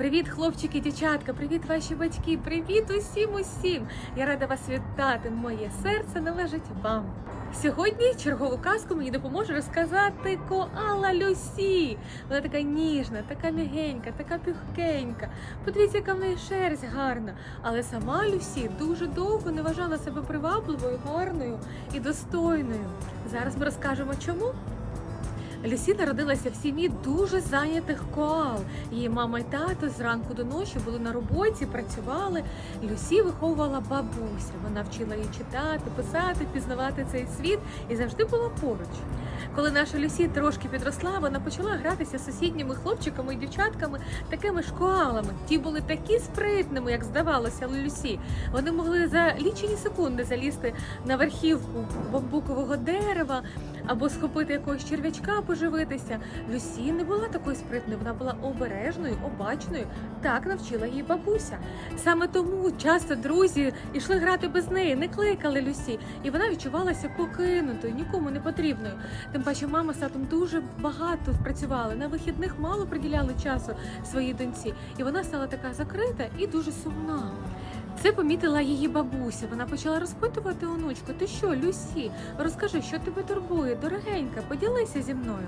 Привіт, хлопчики, дівчатка, привіт, ваші батьки, привіт усім усім! Я рада вас вітати. Моє серце належить вам. Сьогодні чергову казку мені допоможе розказати коала Люсі. Вона така ніжна, така м'ягенька, така пюхкенька. Подивіться, яка в неї шерсть гарна. Але сама Люсі дуже довго не вважала себе привабливою, гарною і достойною. Зараз ми розкажемо чому. Люсі народилася в сім'ї дуже зайнятих коал. Її мама і тато зранку до ночі були на роботі, працювали. Люсі виховувала бабуся. Вона вчила її читати, писати, пізнавати цей світ і завжди була поруч. Коли наша Люсі трошки підросла, вона почала гратися з сусідніми хлопчиками і дівчатками, такими ж коалами. Ті були такі спритними, як здавалося Люсі. Вони могли за лічені секунди залізти на верхівку бамбукового дерева або схопити якогось черв'ячка, поживитися. Люсі не була такою спритною, вона була обережною, обачною. Так навчила її бабуся. Саме тому часто друзі йшли грати без неї, не кликали Люсі, і вона відчувалася покинутою, нікому не потрібною. Тим паче, мама з татом дуже багато працювали. На вихідних мало приділяли часу своїй доньці, і вона стала така закрита і дуже сумна. Це помітила її бабуся. Вона почала розпитувати онучку: ти що, Люсі, розкажи, що тебе турбує, дорогенька, поділися зі мною.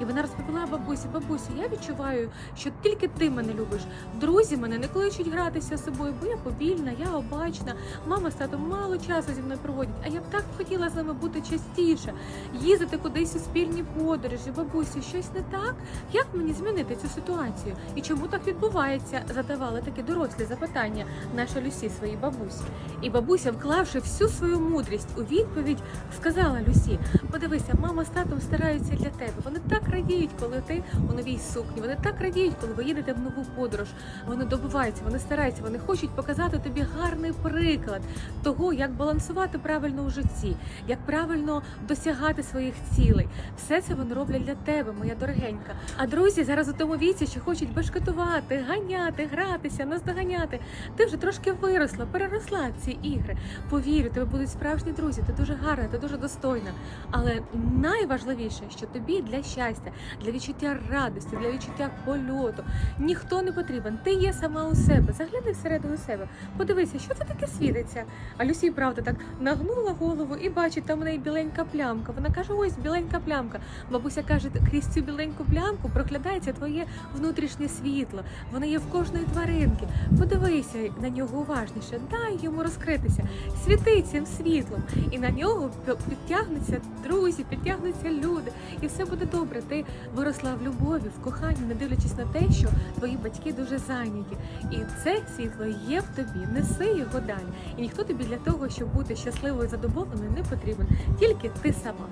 І вона розповіла бабусі: бабусі, я відчуваю, що тільки ти мене любиш. Друзі мене не кличуть гратися з собою, бо я повільна, я обачна. Мама з татом мало часу зі мною проводять, а я б так хотіла з ними бути частіше, їздити кудись у спільні подорожі. Бабусі, щось не так? Як мені змінити цю ситуацію? І чому так відбувається? Задавали такі дорослі запитання наша Люсі своїй бабусі. І бабуся, вклавши всю свою мудрість у відповідь, сказала Люсі: подивися, мама з татом стараються для тебе. Вони так радіють, коли ти у новій сукні. Вони так радіють, коли ви їдете в нову подорож. Вони добиваються, вони стараються, вони хочуть показати тобі гарний приклад того, як балансувати правильно у житті, як правильно досягати своїх цілей. Все це вони роблять для тебе, моя дорогенька. А друзі зараз у тому віці, що хочуть бешкетувати, ганяти, гратися, наздоганяти. Ти вже трошки виросла, переросла ці ігри. Повірю, тебе будуть справжні друзі. Ти дуже гарна, ти дуже достойна. Але найважливіше, що тобі для щастя, для відчуття радості, для відчуття польоту ніхто не потрібен. Ти є сама у себе. Загляни всередину себе. Подивися, що це таке світиться. А Люсі, правда, так нагнула голову і бачить, там у неї біленька плямка. Вона каже: ось біленька плямка. Бабуся каже, крізь цю біленьку плямку проглядається твоє внутрішнє світло. Воно є в кожної тваринки. Подивися на нього уважніше, дай йому розкритися, світи цим світлом, і на нього підтягнуться друзі, підтягнуться люди, і все буде добре. Ти виросла в любові, в коханні, не дивлячись на те, що твої батьки дуже зайняті. І це світло є в тобі. Неси його далі. І ніхто тобі для того, щоб бути щасливою і задоволеною, не потрібен, тільки ти сама.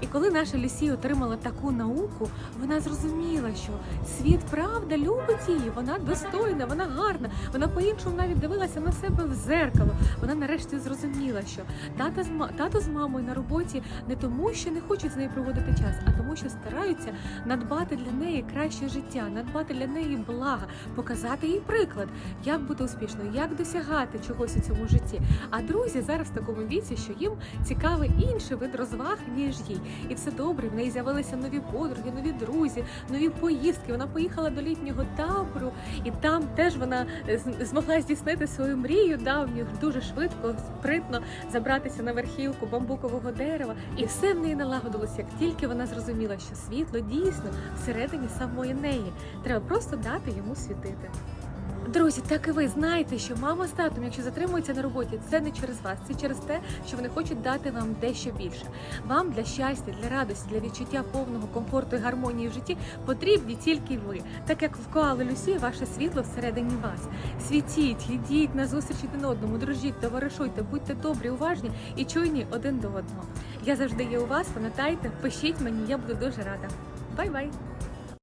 І коли наша Люсі отримала таку науку, вона зрозуміла, що світ правда любить її, вона достойна, вона гарна. Вона по-іншому навіть дивилася на себе в зеркало. Вона нарешті зрозуміла, що тата з тато з мамою на роботі не тому, що не хочуть з нею проводити час, а тому, що стараються надбати для неї краще життя, надбати для неї блага, показати їй приклад, як бути успішною, як досягати чогось у цьому житті. А друзі зараз в такому віці, що їм цікавий інший вид розваг, ніж їй. І все добре. В неї з'явилися нові подруги, нові друзі, нові поїздки. Вона поїхала до літнього табору, і там теж вона змогла здійснити свою мрію давню дуже швидко, спритно забратися на верхівку бамбукового дерева. І все в неї налагодилося, як тільки вона зрозуміла, що світло дійсно всередині самої неї. Треба просто дати йому світити. Друзі, так і ви знаєте, що мама з татом, якщо затримуються на роботі, це не через вас, це через те, що вони хочуть дати вам дещо більше. Вам для щастя, для радості, для відчуття повного комфорту і гармонії в житті потрібні тільки ви, так як в коали Люсі ваше світло всередині вас. Світіть, йдіть на зустріч один одному, дружіть, товаришуйте, будьте добрі, уважні і чуйні один до одного. Я завжди є у вас. Пам'ятайте, пишіть мені, я буду дуже рада. Бай-бай!